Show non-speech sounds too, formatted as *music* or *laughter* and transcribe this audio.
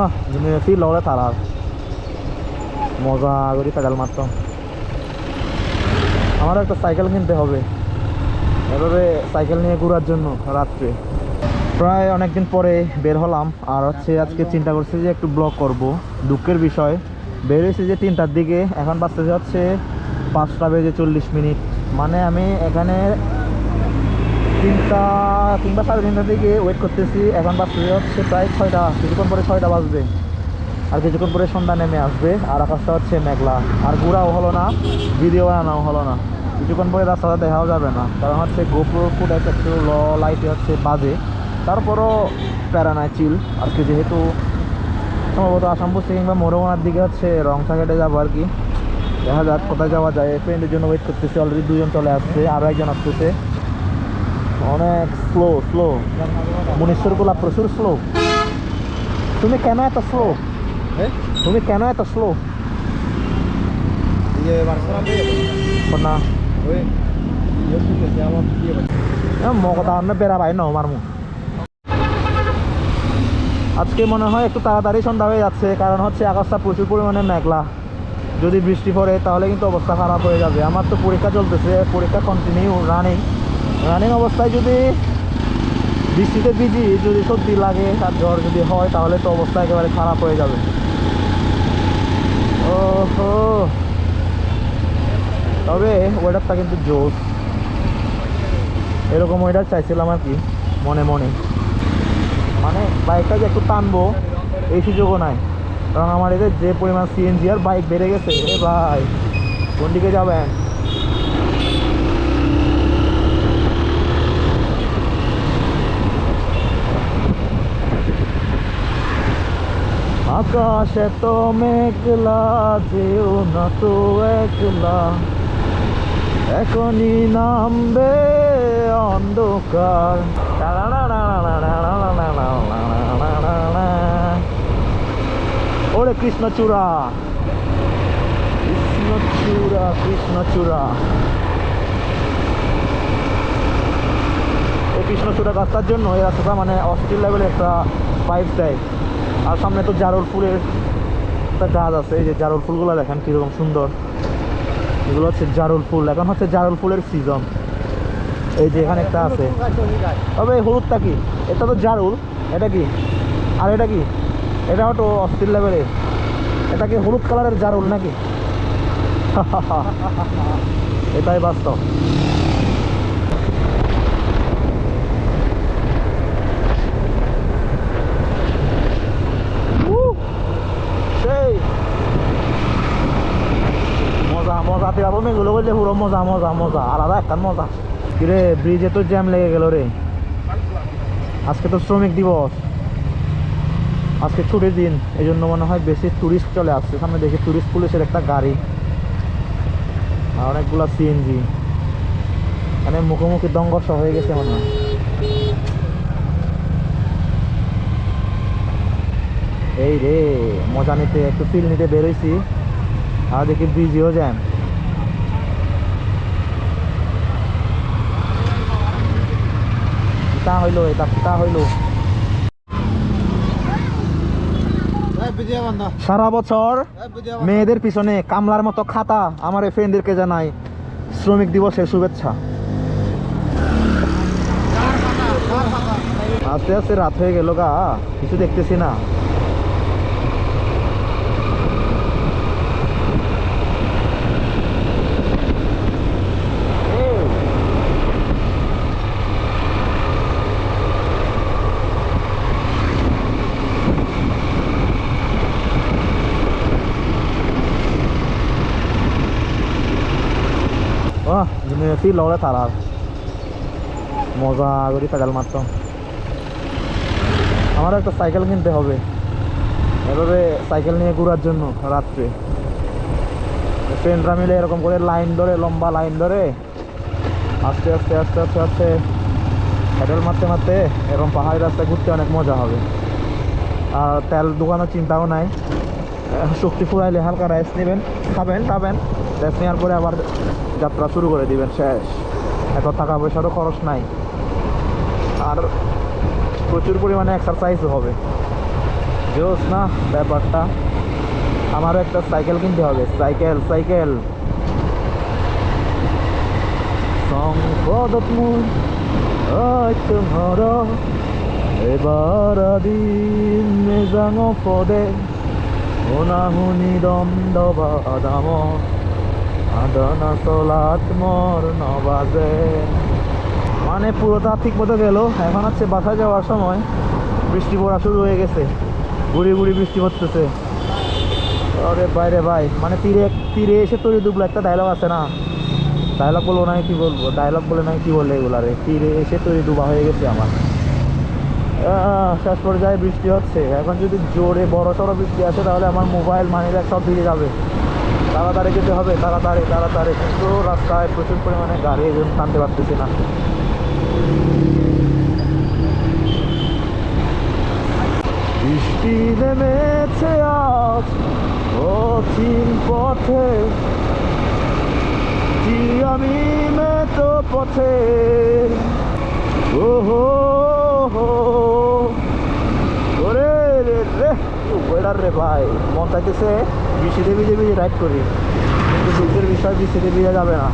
আহ তিল লড়ে তারার মজা করি পেডাল মারতাম আমার একটা সাইকেল কিনতে হবে। এভাবে সাইকেল নিয়ে ঘোরার জন্য রাত্রে। প্রায় অনেকদিন পরে বের হলাম আর হচ্ছে আজকে চিন্তা করছি যে একটু ব্লগ করব। দুঃখের বিষয়, বের হয়েছি যে তিনটার দিকে। এখন বাজতেছে হচ্ছে পাঁচটা বেজে চল্লিশ মিনিট। মানে আমি এখানে তিনটা কিংবা সাড়ে তিনটার দিকে ওয়েট করতেছি, এখন বাজতেছে হচ্ছে প্রায় ছয়টা, কিছুক্ষণ পরে ছয়টা বাজবে। আর কিছুক্ষণ পরে সন্ধ্যা নেমে আসবে, আর আকাশটা হচ্ছে মেঘলা। আর ঘোরাও হলো না ভিডিও বানানো হলো না। কিছুক্ষণ পরে রাস্তাটা দেখাও যাবে না, কারণ হচ্ছে গোপ্রো ফুটেজ একটু ল লাইটে হচ্ছে বাজে। তারপরও প্যারা নাই চিল আজকে যেহেতু সম্ভবত আসামপুর বসে কিংবা মোরোমার দিকে হচ্ছে রংসা কেটে যাব আর কি। দেখা যাক কোথায় যাওয়া যায়। ফ্রেন্ডের জন্য ওয়েট করতেছি অলরেডি দুজন চলে আসছে আরও একজন আসতেছে। অনেক স্লো স্লো মনেশ্বর মুনেশ্বরগুলা প্রচুর স্লো তুমি কেন এত স্লো তুমি কেন এত স্লো ইয়ে না ওই ইয়ে বেড়া মারমু। আজকে মনে হয় একটু তাড়াতাড়ি সন্ধ্যা হয়ে যাচ্ছে কারণ হচ্ছে আকাশটা প্রচুর পরিমাণে মেঘলা। যদি বৃষ্টি পড়ে তাহলে কিন্তু অবস্থা খারাপ হয়ে যাবে। আমার তো পরীক্ষা চলতেছে পরীক্ষা কন্টিনিউ রানিং রানিং অবস্থায় যদি বৃষ্টিতে ভিজি, যদি সর্দি লাগে আর জ্বর যদি হয়, তাহলে তো অবস্থা একেবারে খারাপ হয়ে যাবে। ও তবে ওয়েদারটা কিন্তু জোস এরকম ওয়েদার চাইছিলাম আর কি, মনে মনে। মানে বাইকটা যে একটু টানবো, এই সুযোগও নাই। কারণ আমার এদের যে পরিমাণ সিএনজি আর বাইক বেড়ে গেছে, এ ভাই, কোন দিকে যাবেন? আকাশে তো মেঘলা, যেও না তো একলা। এখনই নামবে অন্ধকার। ওরে কৃষ্ণচূড়া কৃষ্ণচূড়া কৃষ্ণচূড়া এই কৃষ্ণচূড়া গাছটার জন্য এই রাস্তাটা মানে অস্থির লেভেলের একটা পাইপ দেয় আর সামনে তো জারুল ফুলের একটা গাছ আছে, এই যে জারুল ফুলগুলো দেখেন কীরকম সুন্দর। এগুলো হচ্ছে জারুল ফুল, এখন হচ্ছে জারুল ফুলের সিজন এই যে এখানে একটা আছে। তবে হলুদটা কি? এটা তো জারুল, এটা কি? আর এটা কি? এটা তো অস্থির লেভেলের এটা কি হলুদ কালারের জারুল নাকি? *laughs* এটাই বাস্তব। মজা তুই বললে পুরো মজা মজা মজা, আলাদা একটা মজা। কিরে ব্রিজে তো জ্যাম লেগে গেল রে। আজকে তো শ্রমিক দিবস। আজকে ছুটির দিন এই জন্য মনে হয় বেশি টুরিস্ট চলে আসছে। সামনে দেখি টুরিস্ট পুলিশের একটা গাড়ি আর অনেকগুলো সিএনজি মানে মুখোমুখি দঙ্গর্ষ হয়ে গেছে মনে হয়। এই রে, মজা নিতে, একটু ফিল নিতে বেরোইছি আর দেখি ব্রিজেও জ্যাম তা হইল এটা তা হইল। সারা বছর মেয়েদের পিছনে কামলার মতো খাতা আমার এই ফ্রেন্ডদেরকে জানাই শ্রমিক দিবসের শুভেচ্ছা। আস্তে আস্তে রাত হয়ে গেল গা কিছু দেখতেছি না এই, আহ তিল লড়ে তারার মজা করি পেডাল মারতাম। আমার একটা সাইকেল কিনতে হবে। এভাবে সাইকেল নিয়ে ঘোরার জন্য রাত্রে। ফ্রেন্ডরা মিলে এরকম করে লাইন ধরে, লম্বা লাইন ধরে, আস্তে আস্তে আস্তে আস্তে আস্তে পেডাল মারতে মারতে এরকম পাহাড়ি রাস্তায় ঘুরতে অনেক মজা হবে। আর তেল দোকানের চিন্তাও নাই। শক্তি ফুরাইলে হালকা রাইস নেবেন, খাবেন খাবেন রাইস নেওয়ার পরে আবার যাত্রা শুরু করে দিবেন, শেষ। এত টাকা পয়সারও খরচ নাই। আর প্রচুর পরিমাণে এক্সারসাইজও হবে। জোস না ব্যাপারটা? আমারও একটা সাইকেল কিনতে হবে। সাইকেল সাইকেল এবাৰ দিন মেজাঙ পদে শুনা শুনি দণ্ড বাদাম আদনা চলাত মোর নবাজে মানে পুরোটা ঠিক মতো গেল। এখন হচ্ছে বাসা যাওয়ার সময় বৃষ্টি পড়া শুরু হয়ে গেছে। গুড়ি গুড়ি বৃষ্টি পড়তেছে আরে বাইরে ভাই মানে তীরে তীরে এসে তৈরি ডুবলো একটা ডায়লগ আছে না? ডায়লগ বলব না কি বলব? ডায়লগ বলে না কি বললে এগুলো রে তীরে এসে তৈরি ডুবা হয়ে গেছে আমার। শেষ পর্যায়ে বৃষ্টি হচ্ছে। এখন যদি জোরে বড় সড়ো বৃষ্টি আসে, তাহলে আমার মোবাইল মানি ব্যাগ সব ভিজে যাবে। তাড়াতাড়ি যেতে হবে, তাড়াতাড়ি তাড়াতাড়ি। কিন্তু রাস্তায় প্রচুর পরিমাণে গাড়ি এই জন্য টানতে পারতেছি না। বৃষ্টি নেমেছে আজ ও কঠিন পথে। কি আমি মেতো পথে? ও হো হো রে রে ওয়েদার রে ভাই মন চাইতেছে বৃষ্টিতে ভিজে ভিজে রাইড করি। কিন্তু দুঃখের বিষয় বৃষ্টিতে ভিজে যাবে না।